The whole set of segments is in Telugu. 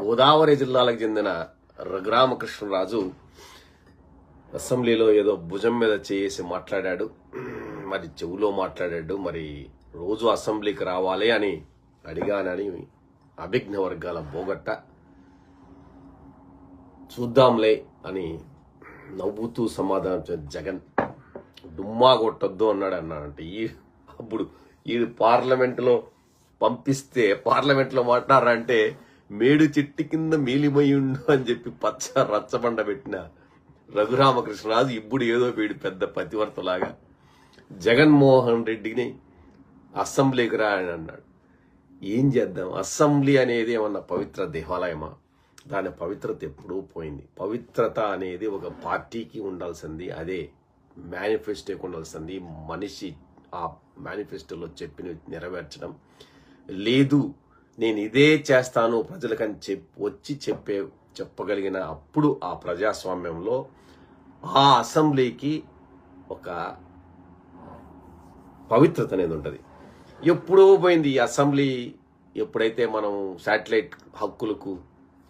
గోదావరి జిల్లాలకు చెందిన రఘురామకృష్ణరాజు అసెంబ్లీలో ఏదో భుజం మీద చేసి మాట్లాడాడు. మరి చెవులో మాట్లాడాడు. మరి రోజు అసెంబ్లీకి రావాలి అని అడిగానని అభిజ్ఞ వర్గాల బోగట్ట. చూద్దాంలే అని నవ్వుతూ సమాధానం జగన్. డుమ్మా కొట్టొద్దు అన్నాడు అన్నాడంటే ఈ అప్పుడు ఈ పార్లమెంట్లో పంపిస్తే పార్లమెంట్లో మాట్లాడారంటే మేడు చెట్టు కింద మేలిమయ్యుండు అని చెప్పి పచ్చ రచ్చబండ పెట్టిన రఘురామకృష్ణరాజు ఇప్పుడు ఏదో వీడు పెద్ద పతివర్తలాగా జగన్మోహన్ రెడ్డిని అసెంబ్లీకి రా అని అన్నాడు. ఏం చేద్దాం? అసెంబ్లీ అనేది ఏమన్నా పవిత్ర దేవాలయమా? దాని పవిత్రత ఎప్పుడూ పోయింది. పవిత్రత అనేది ఒక పార్టీకి ఉండాల్సింది అదే మేనిఫెస్టోకి ఉండాల్సింది. మనిషి ఆ మేనిఫెస్టోలో చెప్పిన నెరవేర్చడం లేదు. నేను ఇదే చేస్తాను ప్రజలకని చెప్ వచ్చి చెప్పే చెప్పగలిగిన అప్పుడు ఆ ప్రజాస్వామ్యంలో ఆ అసెంబ్లీకి ఒక పవిత్రత అనేది ఉంటుంది. ఎప్పుడో పోయింది ఈ అసెంబ్లీ ఎప్పుడైతే మనం శాటిలైట్ హక్కులకు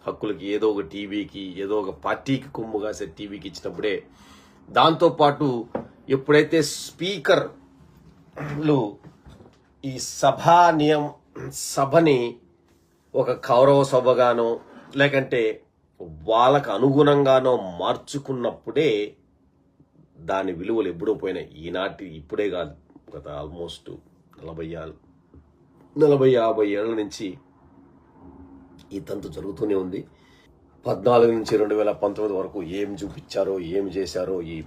హక్కులకి ఏదో ఒక టీవీకి ఏదో ఒక పార్టీకి కొమ్ము కాసే టీవీకి ఇచ్చినప్పుడే దాంతోపాటు ఎప్పుడైతే స్పీకర్లు ఈ సభా నియం సభని ఒక కౌరవ సభగానో లేకంటే వాళ్ళకు అనుగుణంగానో మార్చుకున్నప్పుడే దాని విలువలు ఎప్పుడో పోయినాయి. ఈనాటి ఇప్పుడే కాదు. గత ఆల్మోస్ట్ నలభై నలభై యాభై ఏళ్ళ నుంచి ఈ తంతు జరుగుతూనే ఉంది. పద్నాలుగు నుంచి రెండు వేల పంతొమ్మిది వరకు ఏం చూపించారో ఏం చేశారో ఈ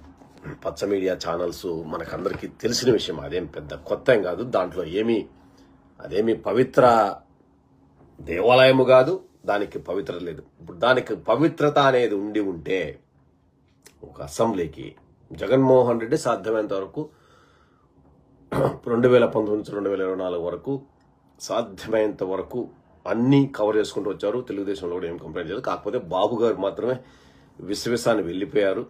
పచ్చ మీడియా ఛానల్స్ మనకందరికీ తెలిసిన విషయం. అదేం పెద్ద కొత్త కాదు. దాంట్లో ఏమీ అదేమి పవిత్ర దేవాలయము కాదు దానికి పవిత్రత లేదు. ఇప్పుడు దానికి పవిత్రత అనేది ఉండి ఉంటే ఒక అసెంబ్లీకి జగన్మోహన్ రెడ్డి సాధ్యమైనంత వరకు రెండు వేల పంతొమ్మిది నుంచి రెండు వేల ఇరవై నాలుగు వరకు సాధ్యమైనంత వరకు అన్నీ కవర్ చేసుకుంటూ వచ్చారు. తెలుగుదేశంలో కూడా ఏం కంప్లైంట్ చేయలేదు. కాకపోతే బాబు గారు మాత్రమే విశ్వసాన్ని వెళ్ళిపోయారు.